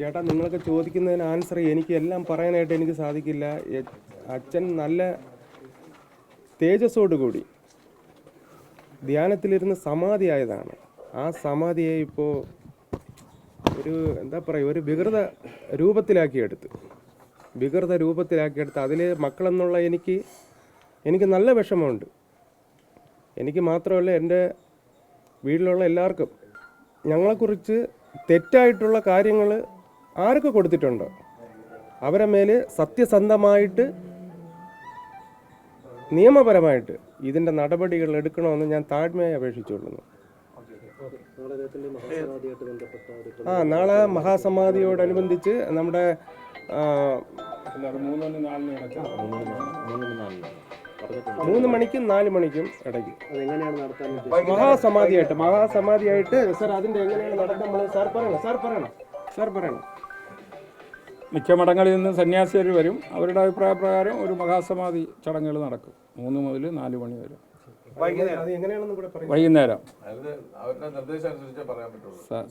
ചേട്ടാ നിങ്ങളൊക്കെ ചോദിക്കുന്നതിന് ആൻസർ എനിക്ക് എല്ലാം പറയാനായിട്ട് എനിക്ക് സാധിക്കില്ല. അച്ഛൻ നല്ല തേജസ്സോട് കൂടി ധ്യാനത്തിലിരുന്ന് സമാധിയായതാണ്. ആ സമാധിയെ ഇപ്പോൾ ഒരു എന്താ പറയുക ഒരു വികൃത രൂപത്തിലാക്കിയെടുത്ത്. വികൃത രൂപത്തിലാക്കിയെടുത്ത് അതിൽ മക്കളെന്നുള്ള എനിക്ക് എനിക്ക് നല്ല വിഷമമുണ്ട്. എനിക്ക് മാത്രമല്ല എന്റെ വീട്ടിലുള്ള എല്ലാവർക്കും ഞങ്ങളെക്കുറിച്ച് തെറ്റായിട്ടുള്ള കാര്യങ്ങൾ ആരൊക്കെ കൊടുത്തിട്ടുണ്ട്? അവരെ മേൽ സത്യസന്ധമായിട്ട് നിയമപരമായിട്ട് ഇതിന്റെ നടപടികൾ എടുക്കണമെന്ന് ഞാൻ താഴ്മയായി അപേക്ഷിച്ചുകൊള്ളുന്നു. ആ നാളെ മഹാസമാധിയോടനുബന്ധിച്ച് നമ്മുടെ മൂന്ന് മണിക്കും നാല് മണിക്കും ഇടയ്ക്ക്. മഹാസമാധിയായിട്ട് മഹാസമാധിയായിട്ട് സാർ അതിന്റെ എങ്ങനെയാണ് നടക്കുന്നത്? സാർ പറയണം സാർ പറയണം. സാർ പറയണം. മിക്ക മഠങ്ങളിൽ നിന്ന് സന്യാസിയർ വരും. അവരുടെ അഭിപ്രായ പ്രകാരം ഒരു മഹാസമാധി ചടങ്ങുകൾ നടക്കും. മൂന്ന് മുതൽ നാല് മണി വരെ. വൈകുന്നേരം.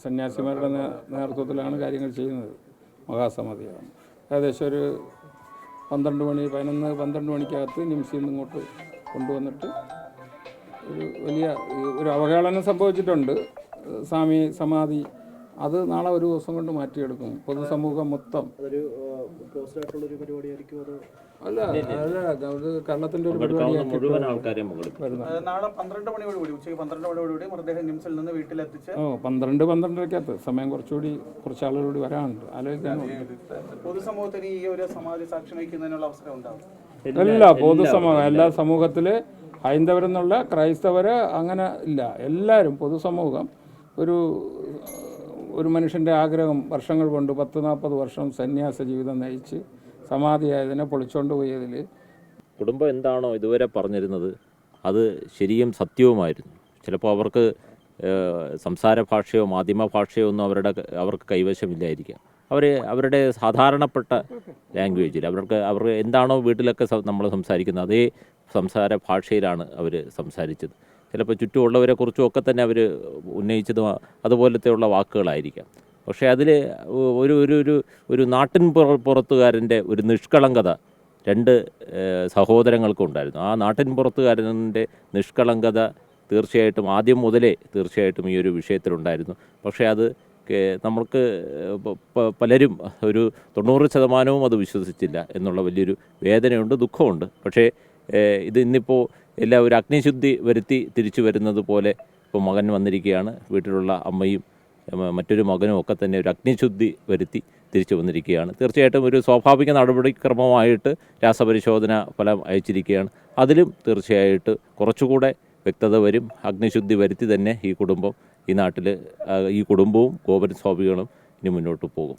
സന്യാസിമാരുടെ നേതൃത്വത്തിലാണ് കാര്യങ്ങൾ ചെയ്യുന്നത്. മഹാസമാധിയാണ്. ഏകദേശം ഒരു പന്ത്രണ്ട് മണി പതിനൊന്ന് പന്ത്രണ്ട് മണിക്കകത്ത് നിംസിൽ നിന്ന് ഇങ്ങോട്ട് കൊണ്ടുവന്നിട്ട് ഒരു വലിയ ഒരു അവഹേളനം സംഭവിച്ചിട്ടുണ്ട്. സ്വാമി സമാധി അത് നാളെ ഒരു ദിവസം കൊണ്ട് മാറ്റിയെടുക്കും. പൊതുസമൂഹം മൊത്തം. അല്ല അല്ല അത് കള്ളത്തിന്റെ ഒരു പരിപാടിയാക്കി വീട്ടിലെത്തിച്ച് ഓ പന്ത്രണ്ട് പന്ത്രണ്ടരക്കകത്ത്. സമയം കുറച്ചുകൂടി കുറച്ച് ആളുകളോട് വരാനുണ്ട്. ആലോചിക്കാനുണ്ട് പൊതുസമൂഹത്തിന് ഈ ഒരു സമാധി സാക്ഷി വഹിക്കുന്നതിനുള്ള അവസരം ഉണ്ടാവും എല്ലാ പൊതുസമൂഹം എല്ലാ സമൂഹത്തിൽ ഹൈന്ദവരെന്നുള്ള ക്രൈസ്തവര് അങ്ങനെ ഇല്ല. എല്ലാരും പൊതുസമൂഹം ഒരു ഒരു മനുഷ്യന്റെ ആഗ്രഹം വർഷങ്ങൾ കൊണ്ട് പത്ത് നാൽപ്പത് വർഷം സന്യാസ ജീവിതം നയിച്ച് സമാധിയായതിനെ പൊളിച്ചോണ്ട് പോയതിൽ കുടുംബം എന്താണോ ഇതുവരെ പറഞ്ഞിരുന്നത് അത് ശരിയും സത്യവുമായിരുന്നു. ചിലപ്പോൾ അവർക്ക് സംസാര ഭാഷയോ മാധ്യമ ഭാഷയോ ഒന്നും അവരുടെ അവർക്ക് കൈവശമില്ലായിരിക്കാം. അവർ അവരുടെ സാധാരണപ്പെട്ട ലാംഗ്വേജിൽ അവർക്ക് അവർ എന്താണോ വീട്ടിലൊക്കെ നമ്മൾ സംസാരിക്കുന്നത് അതേ സംസാര ഭാഷയിലാണ് അവർ സംസാരിച്ചത്. ചിലപ്പോൾ ചുറ്റുമുള്ളവരെ കുറിച്ചും ഒക്കെ തന്നെ അവർ ഉന്നയിച്ചതും അതുപോലത്തെയുള്ള വാക്കുകളായിരിക്കാം. പക്ഷേ അതിൽ ഒരു ഒരു ഒരു ഒരു നാട്ടിൻ പുറ- പുറത്തുകാരന്റെ ഒരു നിഷ്കളങ്കത രണ്ട് സഹോദരങ്ങൾക്കും ഉണ്ടായിരുന്നു. ആ നാട്ടിൻ പുറത്തുകാരന്റെ നിഷ്കളങ്കത തീർച്ചയായിട്ടും ആദ്യം മുതലേ തീർച്ചയായിട്ടും ഈ ഒരു വിഷയത്തിലുണ്ടായിരുന്നു. പക്ഷേ അത് നമ്മൾക്ക് പലരും ഒരു തൊണ്ണൂറ് ശതമാനവും അത് വിശ്വസിച്ചില്ല എന്നുള്ള വലിയൊരു വേദനയുണ്ട് ദുഃഖമുണ്ട് പക്ഷേ ഇത് ഇന്നിപ്പോൾ എല്ലാം ഒരു അഗ്നിശുദ്ധി വരുത്തി തിരിച്ചു വരുന്നത് പോലെ ഇപ്പോൾ മകൻ വന്നിരിക്കുകയാണ്. വീട്ടിലുള്ള അമ്മയും മറ്റൊരു മകനും ഒക്കെ തന്നെ ഒരു അഗ്നിശുദ്ധി വരുത്തി തിരിച്ചു വന്നിരിക്കുകയാണ്. തീർച്ചയായിട്ടും ഒരു സ്വാഭാവിക നടപടിക്രമമായിട്ട് രാസപരിശോധന ഫലം അയച്ചിരിക്കുകയാണ്. അതിലും തീർച്ചയായിട്ട് കുറച്ചുകൂടെ വ്യക്തത വരും. അഗ്നിശുദ്ധി വരുത്തി തന്നെ ഈ കുടുംബം ഈ നാട്ടിൽ ഈ കുടുംബവും ഗോപൻ സ്വാമികളും ഇനി മുന്നോട്ട് പോകും.